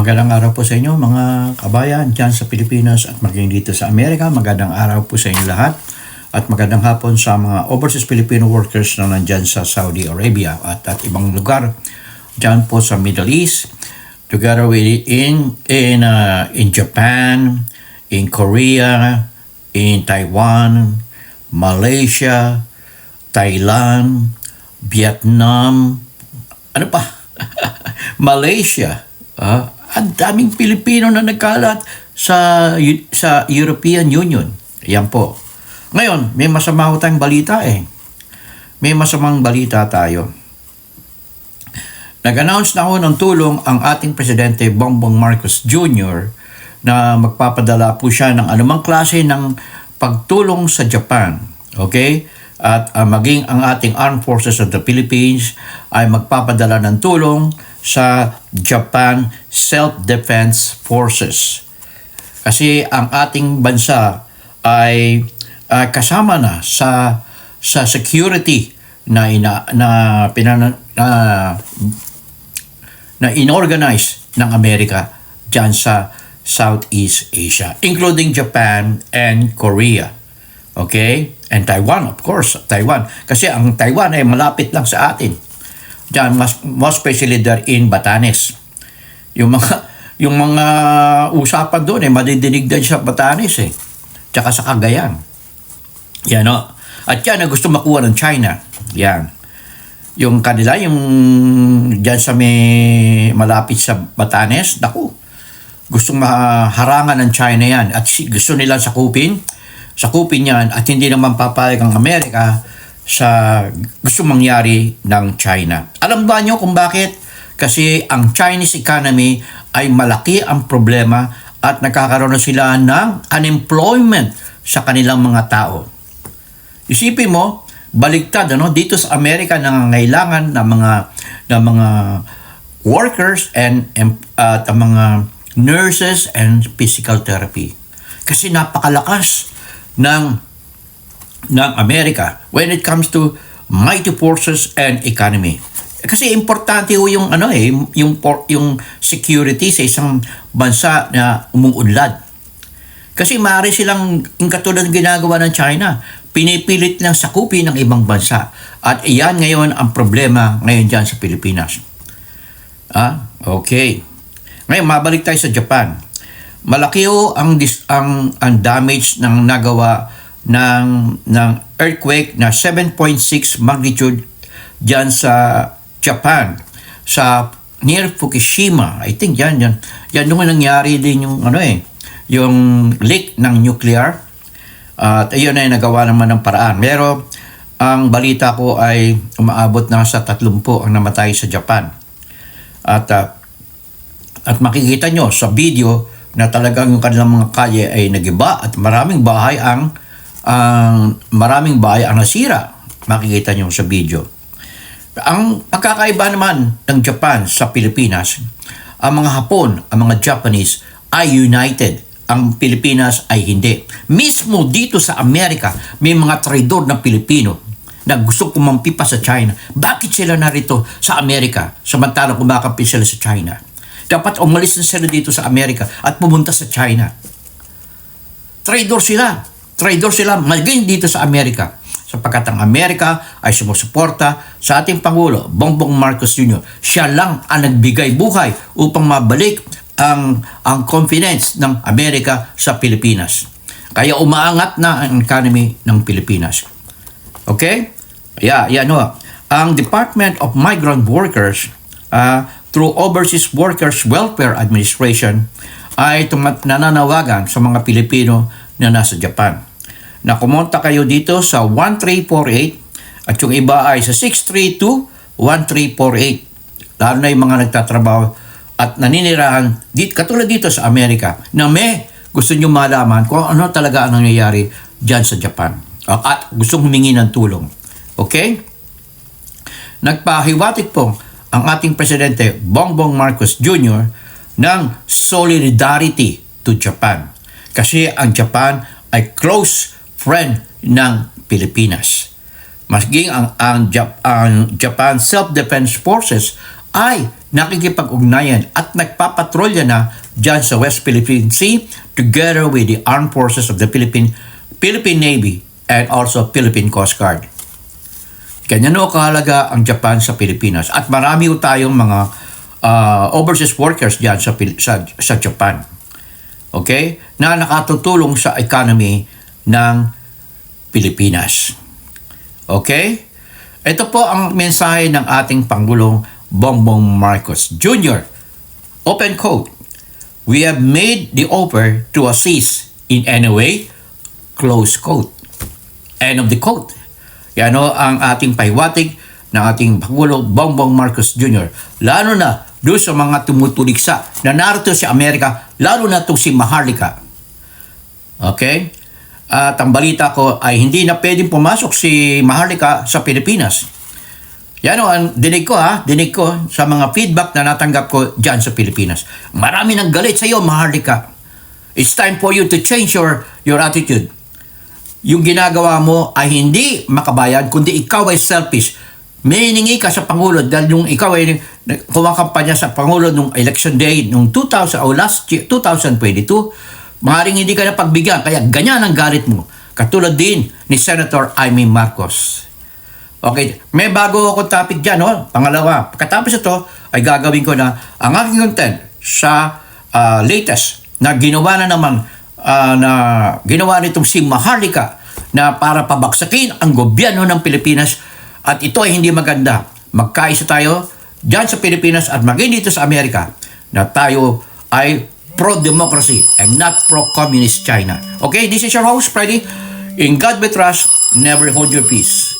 Magandang araw po sa inyo mga kabayan dyan sa Pilipinas at maging dito sa Amerika. Magandang araw po sa inyo lahat at magandang hapon sa mga overseas Filipino workers na nandyan sa Saudi Arabia at, at ibang lugar dyan po sa Middle East together with in in uh, in Japan, in Korea, in Taiwan, Malaysia, Thailand, Vietnam, ano pa? Malaysia. Ah, ang daming Pilipino na nagkalat sa sa European Union. Yan po. Ngayon, may masama ho tayong balita eh. May masamang balita tayo. Nag-announce na ho ng tulong ang ating Presidente Bongbong Marcos Jr. na magpapadala po siya ng anumang klase ng pagtulong sa Japan. Okay? At uh, maging ang ating Armed Forces of the Philippines ay magpapadala ng tulong sa Japan Self-Defense Forces. Kasi ang ating bansa ay uh, kasama na sa sa security na ina, na pinana, na na inorganize ng Amerika dyan sa Southeast Asia, including Japan and Korea. Okay? And Taiwan, of course, Taiwan. Kasi ang Taiwan ay malapit lang sa atin. Diyan, mas, most especially there in Batanes. Yung mga, yung mga usapan doon, eh, madidinig din sa Batanes eh. Tsaka sa Cagayan. Yan o. At yan ang gusto makuha ng China. Yan yung kanila, yung dyan sa may malapit sa Batanes, naku, gustong maharangan ng China yan at gusto nila sakupin, sakupin yan at hindi naman papayag ang Amerika sa gusto mangyari ng China. Alam ba nyo kung bakit? Kasi ang Chinese economy ay malaki ang problema at nakakaroon na sila ng unemployment sa kanilang mga tao. Isipin mo, baligtad ano dito sa Amerika nangangailangan ng mga ng mga workers and uh, at mga nurses and physical therapy kasi napakalakas ng ng Amerika when it comes to mighty forces and economy kasi importante ho yung ano eh yung yung security sa isang bansa na umuunlad kasi maaari silang yung katulad ng ginagawa ng China pinipilit lang sakupin ng ibang bansa. At iyan ngayon ang problema ngayon dyan sa Pilipinas. Ah, okay. Ngayon, mabalik tayo sa Japan. Malaki ho ang, dis, ang, ang damage ng nagawa ng, ng earthquake na 7.6 magnitude dyan sa Japan. Sa near Fukushima. I think yan, yan. Yan nung nangyari din yung, ano eh, yung leak ng nuclear at ayun ay nagawa naman ng paraan. Pero ang balita ko ay umaabot na sa 30 ang namatay sa Japan. At uh, at makikita nyo sa video na talagang yung kanilang mga kalye ay nagiba at maraming bahay ang ang maraming bahay ang nasira. Makikita nyo sa video. Ang pagkakaiba naman ng Japan sa Pilipinas, ang mga Hapon, ang mga Japanese ay united ang Pilipinas ay hindi. Mismo dito sa Amerika, may mga traidor na Pilipino na gusto kumampi pa sa China. Bakit sila narito sa Amerika samantalang kumakampi sila sa China? Dapat umalis na sila dito sa Amerika at pumunta sa China. Traidor sila. Traidor sila maging dito sa Amerika sapagkat ang Amerika ay sumusuporta sa ating Pangulo, Bongbong Marcos Jr. Siya lang ang nagbigay buhay upang mabalik ang ang confidence ng Amerika sa Pilipinas. Kaya umaangat na ang economy ng Pilipinas. Okay? Yeah, yeah, no. Ang Department of Migrant Workers uh, through Overseas Workers Welfare Administration ay tumat nananawagan sa mga Pilipino na nasa Japan. Na kumonta kayo dito sa 1348 at yung iba ay sa 632-1348. Lalo na yung mga nagtatrabaho at naninirahan dito, katulad dito sa Amerika na may gusto nyo malaman kung ano talaga ang nangyayari dyan sa Japan at gusto humingi ng tulong. Okay? Nagpahiwatig po ang ating Presidente Bongbong Marcos Jr. ng solidarity to Japan. Kasi ang Japan ay close friend ng Pilipinas. Maging ang, ang, ang Japan Self-Defense Forces ay nakikipag-ugnayan at nagpapatrolya na dyan sa West Philippine Sea together with the Armed Forces of the Philippine, Philippine Navy and also Philippine Coast Guard. Ganyan o kahalaga ang Japan sa Pilipinas. At marami ho tayong mga ah, overseas workers dyan sa, sa, sa Japan. Okay? Na nakatutulong sa economy ng Pilipinas. Okay? Ito po ang mensahe ng ating Pangulong Bongbong Marcos Jr. Open quote. We have made the offer to assist in any way. Close quote. End of the quote. Yan o ang ating pahiwatig ng ating Pangulo Bongbong Marcos Jr. Lalo na doon sa mga tumutuliksa na narito sa Amerika, lalo na itong si Maharlika. Okay? At ang balita ko ay hindi na pwedeng pumasok si Maharlika sa Pilipinas. Yan o, ang dinig ko ha, dinig ko sa mga feedback na natanggap ko dyan sa Pilipinas. Marami nang galit sa iyo, Maharlika. It's time for you to change your, your attitude yung ginagawa mo ay hindi makabayan, kundi ikaw ay selfish. May hiningi ka sa Pangulo dahil yung ikaw ay kumakampanya sa Pangulo nung election day nung 2000 o last year, 2022, maaaring hindi ka na pagbigyan, kaya ganyan ang galit mo. Katulad din ni Senator Amy Marcos. Okay, may bago akong topic dyan, no? Pangalawa, pagkatapos ito, ay gagawin ko na ang aking content sa ah, latest na ginawa na naman ah, na ginawa nitong si Maharlika na para pabaksakin ang gobyerno ng Pilipinas at ito ay hindi maganda. Magkaisa tayo dyan sa Pilipinas at maging dito sa Amerika na tayo ay pro-democracy and not pro-communist China. Okay, this is your host, Freddy. In God we trust, never hold your peace.